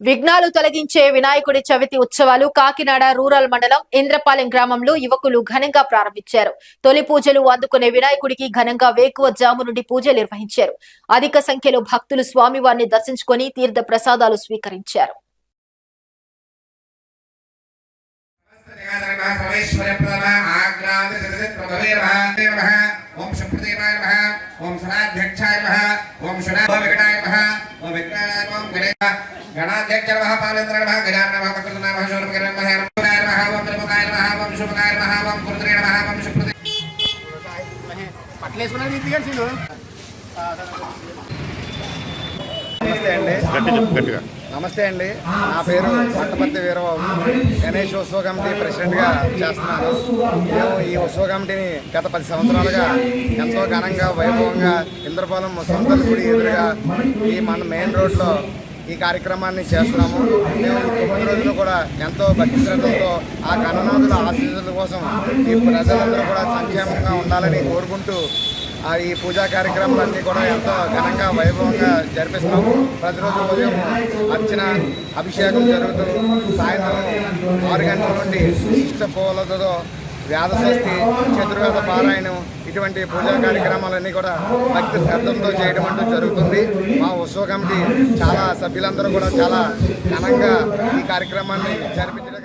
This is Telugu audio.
విఘ్నాలు తొలగించే వినాయకుడి చవితి ఉత్సవాలు కాకినాడ రూరల్ మండలం ఇంద్రపాలెం గ్రామంలో యువకులు ఘనంగా ప్రారంభించారు. తొలి పూజలు అందుకునే వినాయకుడికి ఘనంగా వేకువ జాము నుండి పూజలు నిర్వహించారు. అధిక సంఖ్యలో భక్తులు స్వామివారిని దర్శించుకొని తీర్థ ప్రసాదాలు స్వీకరించారు. ఓం గణాధ్యక్ష నమః పాలేంద్ర నమః గజాన నమః వక్రత నమః శూర్పకర నమః రూపాయ నమః ఓం త్రిముఖాయ నమః ఓం శుభకాయ నమః ఓం కురుద్రే నమః ఓం సుప్రదే నమస్తే అండి. గట్టి చెప్పు గట్టిగా. నమస్తే అండి. నా పేరు పట్టపర్తి వీరబాబు. గణేష్ ఉత్సవ కమిటీ ప్రెసిడెంట్గా చేస్తున్నాను. మేము ఈ ఉత్సవ కమిటీని గత పది సంవత్సరాలుగా ఎంతో ఘనంగా వైభవంగా చంద్రపాలెం సొంతల గుడి ఎదురుగా ఈ మన మెయిన్ రోడ్లో ఈ కార్యక్రమాన్ని చేస్తున్నాము. మేము తొమ్మిది రోజులు కూడా ఎంతో భక్తి శ్రద్ధలతో ఆ గణనాథుల ఆశీస్సుల కోసం ఈ ప్రజలందరూ కూడా సంక్షేమంగా ఉండాలని కోరుకుంటూ ఆ ఈ పూజా కార్యక్రమాలన్నీ కూడా ఎంతో ఘనంగా వైభవంగా జరిపిస్తున్నాము ప్రతిరోజు ఉదయం అర్చన అభిషేకం జరుగుతూ సాయంత్రం ఆరు గంటల నుండి ఇష్ట పూలతో వేద చతుర్వేద పారాయణం ఇటువంటి పూజా కార్యక్రమాలన్నీ కూడా భక్తి శ్రద్ధలతో చేయడం అంటూ జరుగుతుంది. మా ఉత్సవ కమిటీ చాలా సభ్యులందరూ కూడా చాలా ఘనంగా ఈ కార్యక్రమాన్ని జరిపించడం